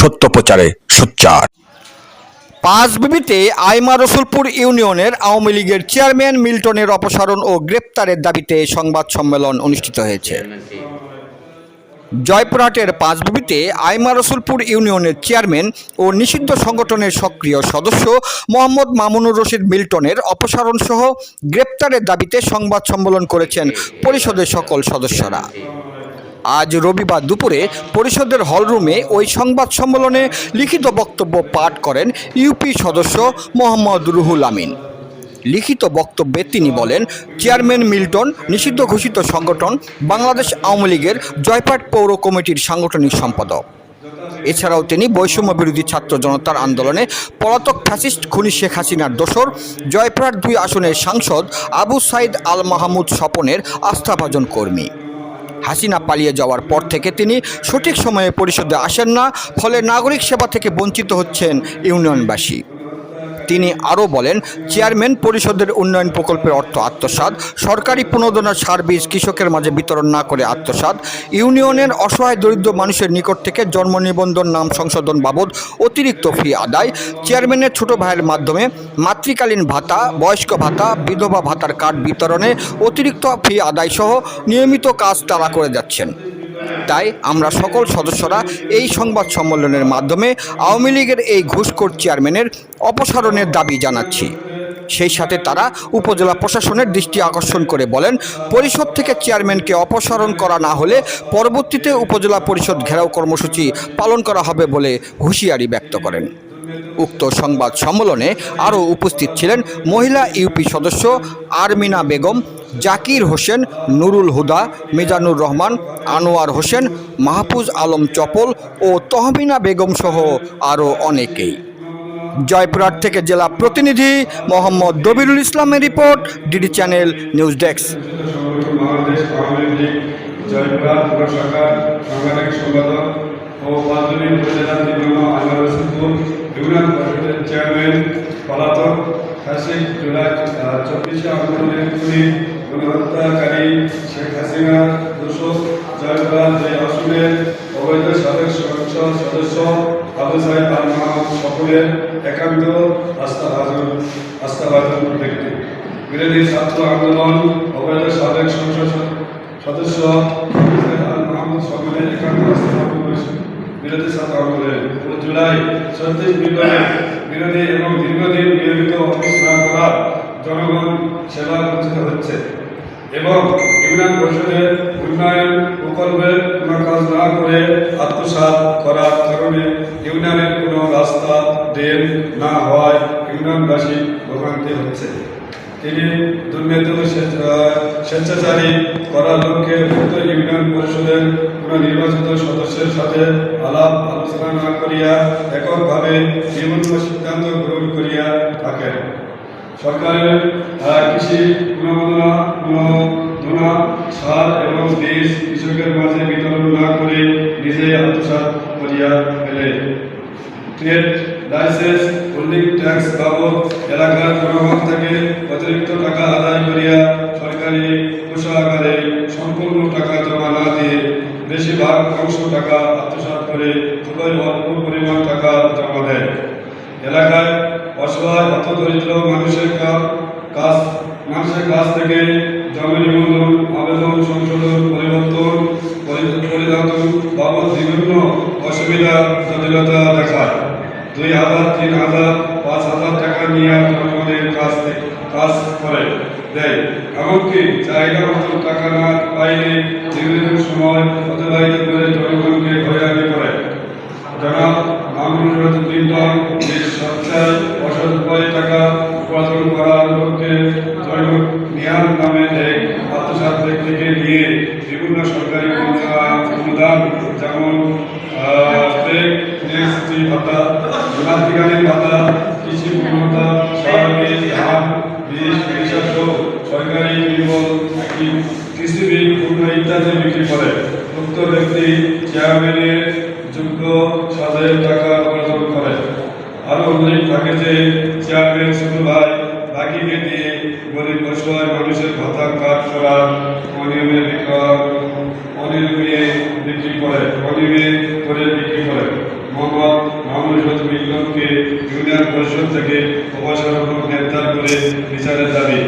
সত্য প্রচারে সোচ্চার। পাঁচ বিবিতে আইমা রসুলপুর ইউনিয়নের আওয়ামী লীগের চেয়ারম্যান মিল্টনের অপসারণ ও গ্রেপ্তারের দাবিতে সংবাদ সম্মেলন অনুষ্ঠিত হয়েছে। জয়পুরহাটের পাঁচ পাঁচবিবিতে আইমা রসুলপুর ইউনিয়নের চেয়ারম্যান ও নিষিদ্ধ সংগঠনের সক্রিয় সদস্য মোহাম্মদ মামুনুর রশিদ মিল্টনের অপসারণ সহ গ্রেপ্তারের দাবিতে সংবাদ সম্মেলন করেছেন পরিষদের সকল সদস্যরা। আজ রবিবার দুপুরে পরিষদের হলরুমে ওই সংবাদ সম্মেলনে লিখিত বক্তব্য পাঠ করেন ইউপি সদস্য মোহাম্মদ রুহুল আমিন। লিখিত বক্তব্যে তিনি বলেন, চেয়ারম্যান মিল্টন, নিষিদ্ধ ঘোষিত সংগঠন, বাংলাদেশ আওয়ামী লীগের জয়পাট পৌর কমিটির সাংগঠনিক সম্পাদক। এছাড়াও তিনি বৈষম্য বিরোধী ছাত্র জনতার আন্দোলনে পলাতক ফ্যাসিস্ট খুনি শেখ হাসিনার দোসর জয়পুরহাট দুই আসনের সাংসদ আবু সাইদ আল মাহমুদ স্বপনের আস্থাভাজন কর্মী। হাসিনা পালিয়ে যাওয়ার পর থেকে তিনি সঠিক সময়ে পরিষদে আসেন না, ফলে নাগরিক সেবা থেকে বঞ্চিত হচ্ছেন ইউনিয়নবাসী। তিনি আরও বলেন, চেয়ারম্যান পরিষদের উন্নয়ন প্রকল্পের অর্থ আত্মসাৎ, সরকারি প্রণোদনা সার বীজ কৃষকের মাঝে বিতরণ না করে আত্মসাৎ, ইউনিয়নের অসহায় দরিদ্র মানুষের নিকট থেকে জন্ম নিবন্ধন নাম সংশোধন বাবদ অতিরিক্ত ফি আদায়, চেয়ারম্যানের ছোট ভাইয়ের মাধ্যমে মাতৃকালীন ভাতা, বয়স্ক ভাতা, বিধবা ভাতার কার্ড বিতরণে অতিরিক্ত ফি আদায় সহ নিয়মিত কাজ তারা করে যাচ্ছেন। তাই আমরা সকল সদস্যরা এই সংবাদ সম্মেলনের মাধ্যমে আওয়ামী লীগের এই ঘুষখোর চেয়ারম্যানের অপসারণের দাবি জানাচ্ছি। সেই সাথে তারা উপজেলা প্রশাসনের দৃষ্টি আকর্ষণ করে বলেন, পরিষদ থেকে চেয়ারম্যানকে অপসারণ করা না হলে পরবর্তীতে উপজেলা পরিষদ ঘেরাও কর্মসূচি পালন করা হবে বলে হুঁশিয়ারি ব্যক্ত করেন। উক্ত সংবাদ সম্মেলনে আরও উপস্থিত ছিলেন মহিলা ইউপি সদস্য আরমিনা বেগম জাকির হোসেন, নুরুল হুদা, মিজানুর রহমান, আনোয়ার হোসেন, মাহফুজ আলম চপল ও তহমিনা বেগম সহ আরও অনেকেই। জয়পুরহাট থেকে জেলা প্রতিনিধি মোহাম্মদ দবিরুল ইসলামের report, DD channel news desk. গণহত্যাকারী Sheikh Hasina, দোষক জয়পুরহাট দুই আসনের অবৈধ সাবেক সংসদ সদস্য আবু সাহেব আল মাহমুদ সকলের একান্ত আস্থাভাজন আস্থাভাজন ব্যক্তি। বিরোধী ছাত্র আন্দোলন, অবৈধ সাবেক সংসদ সদস্য আল মাহমুদ সকলের একান্ত আস্থাভাজন বিরোধী ছাত্র আন্দোলনের জুলাই ছত্রিশ বিপ্লবের বিরোধী এবং দীর্ঘদিন নিয়মিত অফিস না করা জনগণ সেবা বঞ্চিত হচ্ছে এবং ইউনিয়ন পরিষদের উন্নয়ন প্রকল্পের কোনো কাজ না করে আত্মসাৎ করার কারণে ইউনিয়নের কোনো রাস্তা ড্রেন না হওয়ায় ইউনিয়নবাসী ভোগান্তি হচ্ছে। তিনি দুর্নীতি স্বেচ্ছাচারী করার লক্ষ্যে উক্ত ইউনিয়ন পরিষদের কোনো নির্বাচিত সদস্যের সাথে আলাপ আলোচনা না করিয়া এককভাবে বিভিন্ন সিদ্ধান্ত গ্রহণ করিয়া থাকেন সরকারের আহ, কৃষি গুণমাননা গুণমাননা সার এবং বীজ কৃষকের মাঝে বিতরণ না করে নিজে আত্মসাৎ করিয়া ফেলে ট্রেড লাইসেন্স হোল্ডিং ট্যাক্স বাবদ এলাকার জনগণ থেকে অতিরিক্ত টাকা আদায় করিয়া সরকারি কোষাগারে সম্পূর্ণ টাকা জমা না দিয়ে বেশিরভাগ অংশ টাকা আত্মসাৎ করে খুবই অল্প পরিমাণ টাকা জমা দেয়। এলাকায় অসহায় অত দরিদ্র মানুষের কাজ মানুষের কাছ থেকে জমি নিবন্ধন, আবেদন, সংশোধন, পরিবর্তন, পরি- পরিধাতন বাবদ বিভিন্ন অসুবিধা, জটিলতা দেখায়। দুই হাজার, তিন হাজার, পাঁচ হাজার টাকা নিয়ে জনগণের কাছ থেকে কাজ করে, দেয়। এমনকি চাহিদা মতো টাকা না পাইলে দীর্ঘদিন সময় অতিবাহিত করে জনগণকে হয়রানি করে। টাকা উপার্জন করার নামে নিয়ে সরকারি যেমন ভাতা ভাতা, কৃষি পূর্ণতা সার্বিক ধান বীজ কৃষক সরকারি নির্মল কৃষি বীজ পূর্ণ ইত্যাদি বিক্রি করে উক্ত ব্যক্তি চেয়ারম্যানের যোগ্য সাজের টাকা উপার্জন করে আরও যে চেয়ারম্যান শুধু ভাই বাকিকে দিয়ে গরিব অসহায় মানুষের ভাতা কাট করা অনিয়মে অনিয়মে বিক্রি করে, অনিয়মে করে বিক্রি করে। মোহাম্মদ ইউনিয়ন পরিষদ থেকে অপসারণ গ্রেপ্তার করে বিচারের দাবি।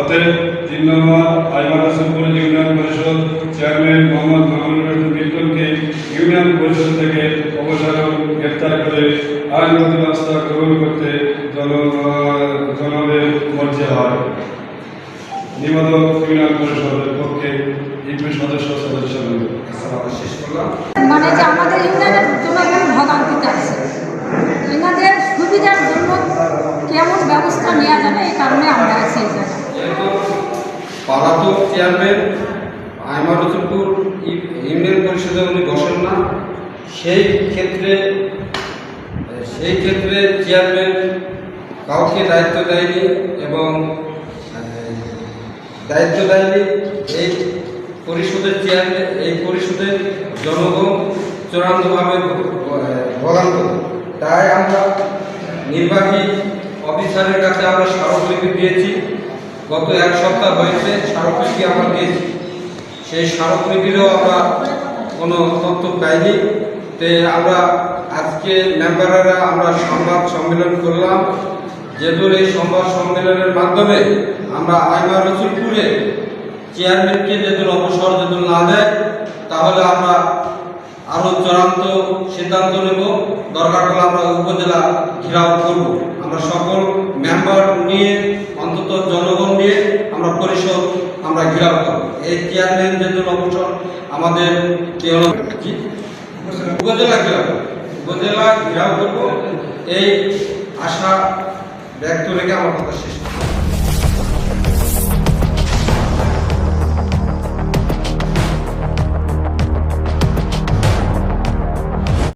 অতএব তিন নম্বর আইমান রসুলপুর ইউনিয়ন পরিষদ চেয়ারম্যান মোহাম্মদ রশিদ মিল্টনকে ইউনিয়ন পরিষদ থেকে অপসারণ, গ্রেপ্তার করে আইনগত ব্যবস্থা গ্রহণ করতে জন জনগণের মর্জি হয়। নিবেদক ইউনিয়ন পরিষদের পক্ষে ইউপি সদস্য সদস্য শেষ করলাম। মানে যে আমাদের ইউনিয়নের জনগণ ভোগান্তিতে আছে এনাদের সুবিধার জন্য কেমন ব্যবস্থা নেওয়া যাবে এই কারণে আমরা আছি এই পলাতক চেয়ারম্যান আইমার রসুলপুর ইউনিয়ন পরিষদে উনি বসেন না। সেই ক্ষেত্রে সেই ক্ষেত্রে চেয়ারম্যান কাউকে দায়িত্ব দেয়নি এবং দায়িত্ব দেয়নি এই পরিষদের চেয়ারম্যান এই পরিষদের জনগণ চূড়ান্তভাবে ভোগান্ত তাই আমরা নির্বাহী অফিসারের কাছে আমরা স্মারকলিপি দিয়েছি। গত এক সপ্তাহ হয়েছে স্মারকলিপি আমরা দিয়েছি। সেই স্মারকলিপিরও আমরা কোনো তথ্য পাইনি। তে আমরা আজকে মেম্বাররা আমরা সংবাদ সম্মেলন করলাম। যেহেতু এই সংবাদ সম্মেলনের মাধ্যমে আমরা আইমা রসুলপুরে চেয়ারম্যানকে যেদিন অবসর যদি না দেয়, তাহলে আমরা আরও চূড়ান্ত সিদ্ধান্ত নেব। দরকার হলে আমরা উপজেলা ঘেরাও করব। আমরা সকল মেম্বার নিয়ে, অন্তত জনগণ নিয়ে আমরা পরিষদ আমরা ঘেরাও করব। এই চেয়ারম্যান যেদিন অবসর আমাদের? উপজেলা ঘেরাও উপজেলা ঘেরাও করব এই আশা ব্যক্ত রেখে আমার কথা শেষ।